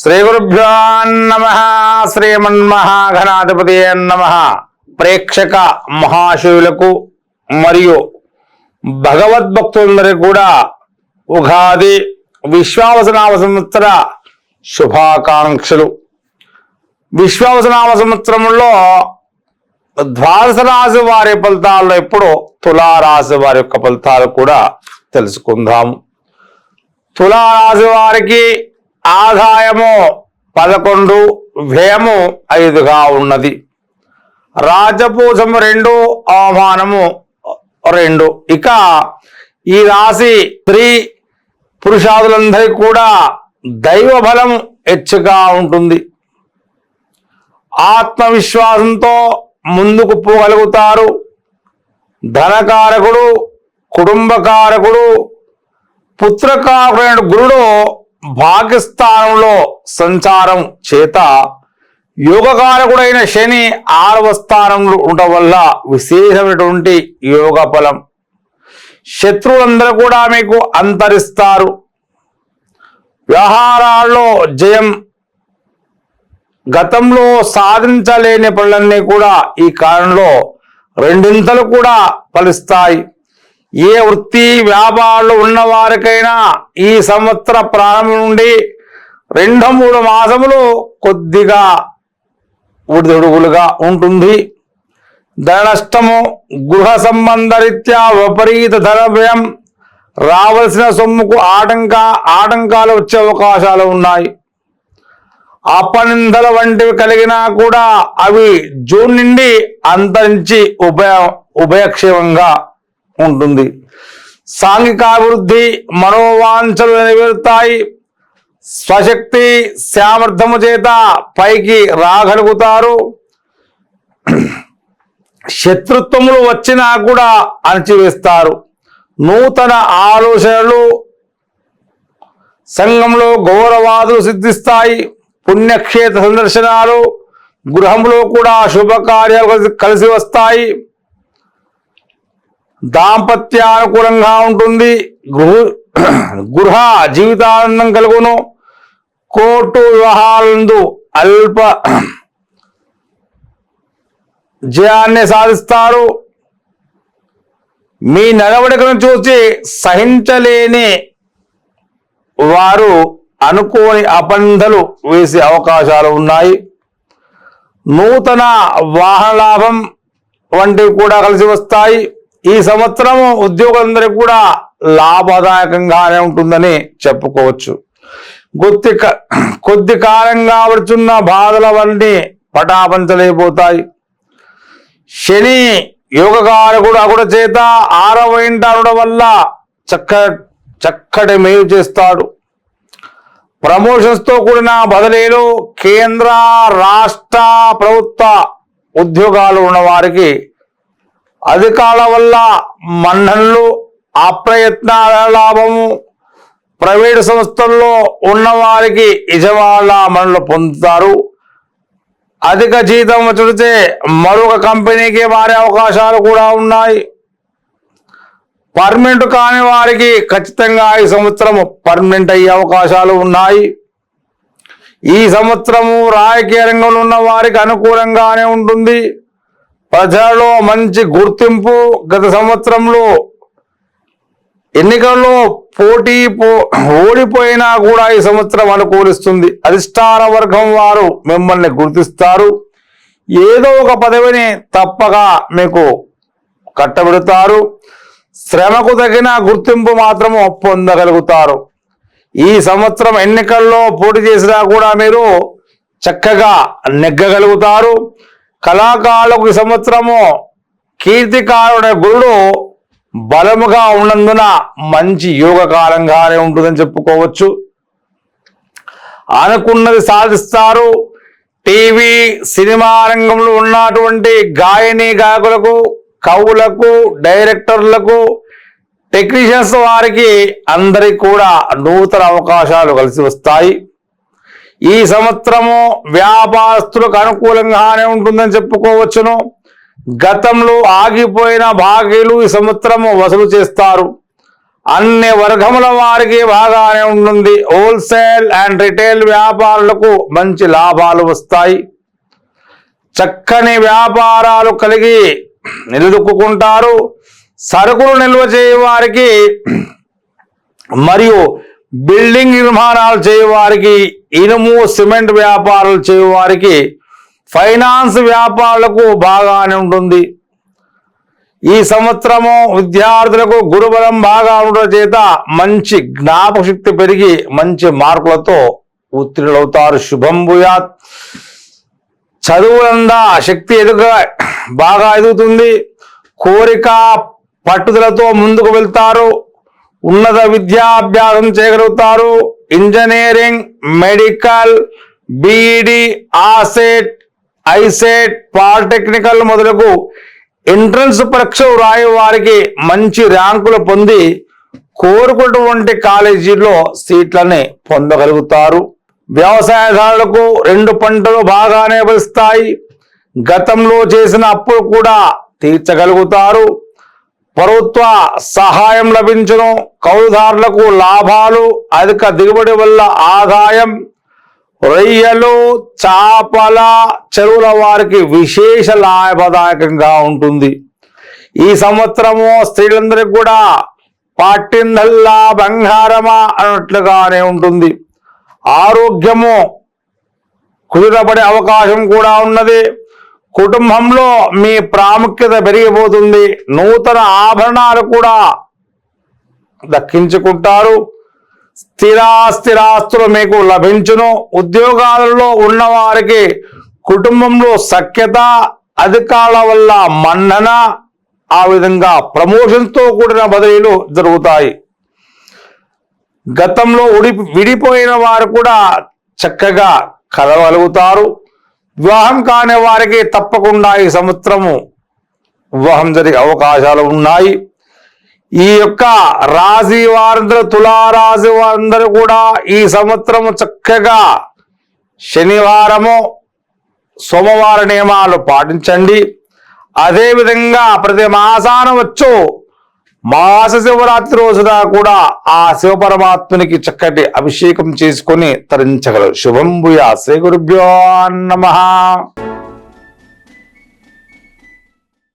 శ్రీ గురుభ్యో నమ శ్రీమన్మహాఘనాధిపతి నమ. ప్రేక్షక మహాశివులకు మరియు భగవద్భక్తులందరికీ కూడా ఉగాది విశ్వావసనామ సంవత్సర శుభాకాంక్షలు. విశ్వావసనామ సంవత్సరంలో ద్వాదశ రాశి వారి ఫలితాల్లో ఇప్పుడు తులారాశి వారి యొక్క ఫలితాలు కూడా తెలుసుకుందాము తులారాశి వారికి ఆదాయము పదకొండు వ్యయము ఐదుగా ఉన్నది. రాజపూజము రెండు అవమానము రెండు. ఇక ఈ రాశి స్త్రీ పురుషాదులందరికీ కూడా దైవ బలం హెచ్చుగా ఉంటుంది. ఆత్మవిశ్వాసంతో ముందుకు పోగలుగుతారు. ధనకారకుడు కుటుంబకారకుడు పుత్రకారకుడైన గురుడు భాగ్యస్థానంలో సంచారం చేత యోగకారకుడైన శని ఆరవ స్థానంలో ఉండటం వల్ల విశేషమైనటువంటి యోగ ఫలం శత్రువులందరూ కూడా మీకు అంతరిస్తారు. వ్యవహారాల్లో జయం గతంలో సాధించలేని పనులన్నీ కూడా ఈ కాలంలో రెండింతలు కూడా ఫలిస్తాయి. ఏ వృత్తి వ్యాపారాలు ఉన్నవారికైనా ఈ సంవత్సర ప్రారంభం నుండి రెండు మూడు మాసములు కొద్దిగా ఉడిదుడుగులుగా ఉంటుంది. ధననష్టము గృహ సంబంధ రీత్యా విపరీత ధన రావలసిన సొమ్ముకు ఆటంక ఆటంకాలు వచ్చే అవకాశాలు ఉన్నాయి. అపనిందల వంటివి కలిగినా కూడా అవి జూన్ నుండి అంతరించి ఉభయ ఉభయక్షేమంగా ఉంటుంది. సాంఘికాభివృద్ధి మనోవాంఛలు నెరవేరుతాయి. స్వశక్తి సామర్థ్యము చేత పైకి రాగలుగుతారు. శత్రుత్వములు వచ్చినా కూడా అణచివేస్తారు. నూతన ఆలోచనలు సంఘంలో గౌరవాదులు సిద్ధిస్తాయి. పుణ్యక్షేత్ర సందర్శనాలు గృహంలో కూడా శుభకార్యాలు కలిసి- కలిసి వస్తాయి. దాంపత్యానుకూలంగా ఉంటుంది. గృహ గృహ జీవితానందం కలుగును. కోర్టు వ్యవహారాలందు అల్ప జయాన్ని సాధిస్తారు. మీ నడవడికను చూసి సహించలేని వారు అనుకోని అపంధలు వేసే అవకాశాలు ఉన్నాయి. నూతన వాహన లాభం వంటివి కూడా కలిసి వస్తాయి. ఈ సంవత్సరం ఉద్యోగులందరికీ కూడా లాభదాయకంగానే ఉంటుందని చెప్పుకోవచ్చు. కొద్ది క- కొద్ది కాలంగా పడుతున్న బాధల వంటి పటాపంచలైపోతాయి శని యోగకారకుడు అగుడ చేత ఆరవైంటనడం వల్ల చక్క చక్కటి మేలు చేస్తాడు. ప్రమోషన్స్తో కూడిన బదిలీలు కేంద్ర రాష్ట్ర ప్రభుత్వ ఉద్యోగాలు ఉన్న వారికి అధికారుల వల్ల మన్నన్లు అప్రయత్నాల లాభము ప్రైవేటు సంస్థల్లో ఉన్నవారికి యజమానుల మన్నలు పొందుతారు. అధిక జీతం చుడితే మరొక కంపెనీకి మారే అవకాశాలు కూడా ఉన్నాయి. పర్మనెంట్ కాని వారికి ఖచ్చితంగా ఈ సంవత్సరం పర్మనెంట్ అయ్యే అవకాశాలు ఉన్నాయి. ఈ సంవత్సరము రాజకీయ రంగంలో ఉన్న వారికి అనుకూలంగానే ఉంటుంది. ప్రజలలో మంచి గుర్తింపు గత సంవత్సరంలో ఎన్నికల్లో పోటీ పో ఓడిపోయినా కూడా ఈ సంవత్సరం అనుకూలిస్తుంది. అధిష్టాన వర్గం వారు మిమ్మల్ని గుర్తిస్తారు. ఏదో ఒక పదవిని తప్పగా మీకు కట్టబెడతారు. శ్రమకు తగిన గుర్తింపు మాత్రము పొందగలుగుతారు. ఈ సంవత్సరం ఎన్నికల్లో పోటీ చేసినా కూడా మీరు చక్కగా నెగ్గగలుగుతారు. కళాకారులకు ఈ సంవత్సరము కీర్తికారుడే గురుడు బలముగా ఉన్నందున మంచి యోగ కాలంగానే ఉంటుందని చెప్పుకోవచ్చు. అనుకున్నది సాధిస్తారు. టీవీ సినిమా రంగంలో ఉన్నటువంటి గాయని గాయకులకు కవులకు డైరెక్టర్లకు టెక్నీషియన్స్ వారికి అందరికి కూడా నూతన అవకాశాలు కలిసి వస్తాయి. ఈ సంవత్సరము వ్యాపారస్తులకు అనుకూలంగానే ఉంటుందని చెప్పుకోవచ్చును. గతంలో ఆగిపోయిన బాకీలు ఈ సంవత్సరము వసూలు చేస్తారు. అన్ని వర్గముల వారికి బాగానే ఉంటుంది. హోల్సేల్ అండ్ రిటైల్ వ్యాపారులకు మంచి లాభాలు వస్తాయి. చక్కని వ్యాపారాలు కలిగి నిలదొక్కుంటారు సరుకులు నిల్వ చేయవారికి మరియు బిల్డింగ్ నిర్మాణాలు చేయవారికి ఇనుము సిమెంట్ వ్యాపారాలు చేయవారికి ఫైనాన్స్ వ్యాపారులకు బాగానే ఉంటుంది. ఈ సంవత్సరము విద్యార్థులకు గురుబలం బాగా ఉండడం చేత మంచి జ్ఞాపకశక్తి పెరిగి మంచి మార్కులతో ఉత్తీర్ణులవుతారు. శుభం భూయాత్. చదువులందా శక్తి ఎదుగ బాగా ఎదుగుతుంది. కోరిక పట్టుదలతో ముందుకు వెళ్తారు. ఉన్నత విద్యాభ్యాసం చేయగలుగుతారు engineering medical BEd AUCET ICET polytechnical మొదలగు ఎంట్రన్స్ పరీక్ష రాయే వారికి మంచి ర్యాంకులు పొంది కోరుకున్నటువంటి కాలేజీలో సీట్లని పొందగలుగుతారు. వ్యవసాయదారులకు రెండు పంటలు బాగానే వస్తాయి. గతంలో చేసిన అప్పులు కూడా తీర్చగలుగుతారు. ప్రభుత్వ సహాయం లభించడం కౌలుదారులకు లాభాలు అధిక దిగుబడి వల్ల ఆదాయం రొయ్యలు చాపల చెరువుల వారికి విశేష లాభదాయకంగా ఉంటుంది. ఈ సంవత్సరము స్త్రీలందరికీ కూడా పాటిందల్లా బంగారమా అన్నట్లుగానే ఉంటుంది. ఆరోగ్యము కుదిరపడే అవకాశం కూడా ఉన్నది. కుటుంబంలో మీ ప్రాముఖ్యత పెరిగిపోతుంది. నూతన ఆభరణాలు కూడా దక్కించుకుంటారు. స్థిరాస్థిరాస్తులు మీకు లభించును. ఉద్యోగాలలో ఉన్నవారికి కుటుంబంలో సఖ్యత అధికారుల వల్ల మన్నన ఆ విధంగా ప్రమోషన్తో కూడిన బదిలీలు జరుగుతాయి. గతంలో ఉడి విడిపోయిన వారు కూడా చక్కగా కలవగలుగుతారు. వివాహం కాని వారికి తప్పకుండా ఈ సంవత్సరము వివాహం జరిగే అవకాశాలు ఉన్నాయి. ఈ యొక్క రాశి వారందరూ తులారాశి వారందరూ కూడా ఈ సంవత్సరము చక్కగా శనివారము సోమవార నియమాలు పాటించండి. అదేవిధంగా ప్రతి మాసాన వచ్చు మాస శివరాత్రి రోజున కూడా ఆ శివపరమాత్మునికి చక్కటి అభిషేకం చేసుకొని తరించగలరు. శుభం భూయా శ్రీ గురుభ్యో నమ.